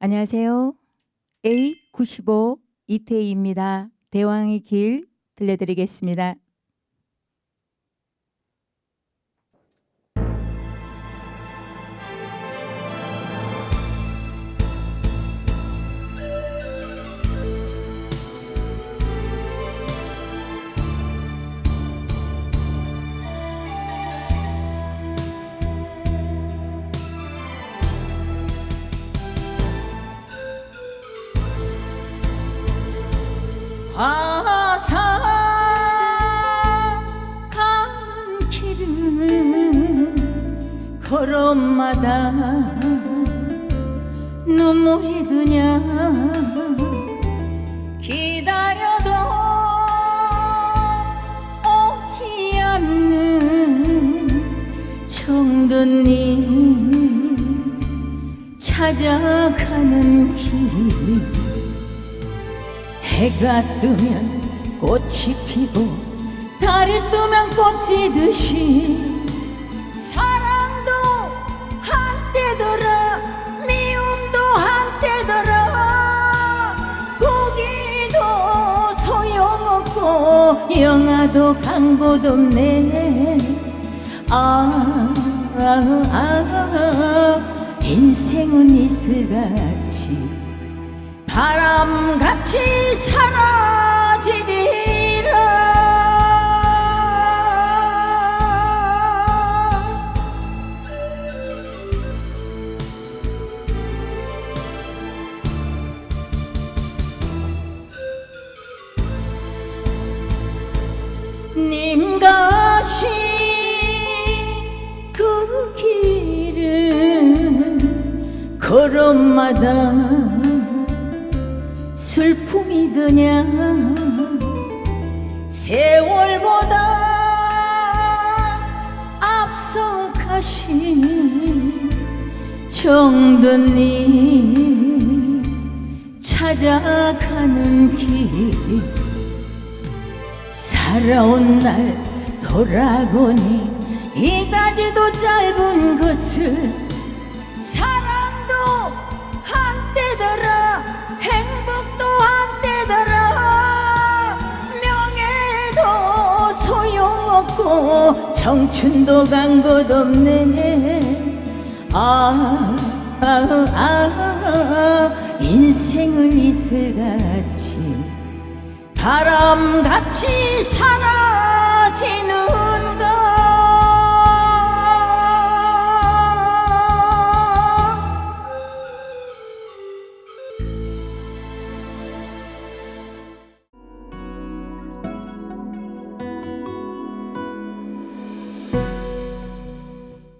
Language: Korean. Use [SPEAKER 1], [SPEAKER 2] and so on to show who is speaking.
[SPEAKER 1] 안녕하세요. A95 이태희입니다. 대왕의 길 들려드리겠습니다. 가는 길은 걸음마다 눈물이 드냐 기다려도 오지 않는 청든님 찾아가는 길 해가 뜨면 꽃이 피고 달이 뜨면 꽃지듯이 사랑도 한때더라 미움도 한때더라 고기도 소용없고 영화도 간곳 없네 아, 아, 아 인생은 이슬같이 바람같이 사라지리라 님 가신 그 길은 걸음마다 슬픔이 드냐? 세월보다 앞서 가신 정든님 찾아가는 길. 살아온 날 돌아보니 이다지도 짧은 것을 사랑 없고 청춘도 간 곳 없네. 아, 아, 아 인생을 이슬같이 바람같이 사라지는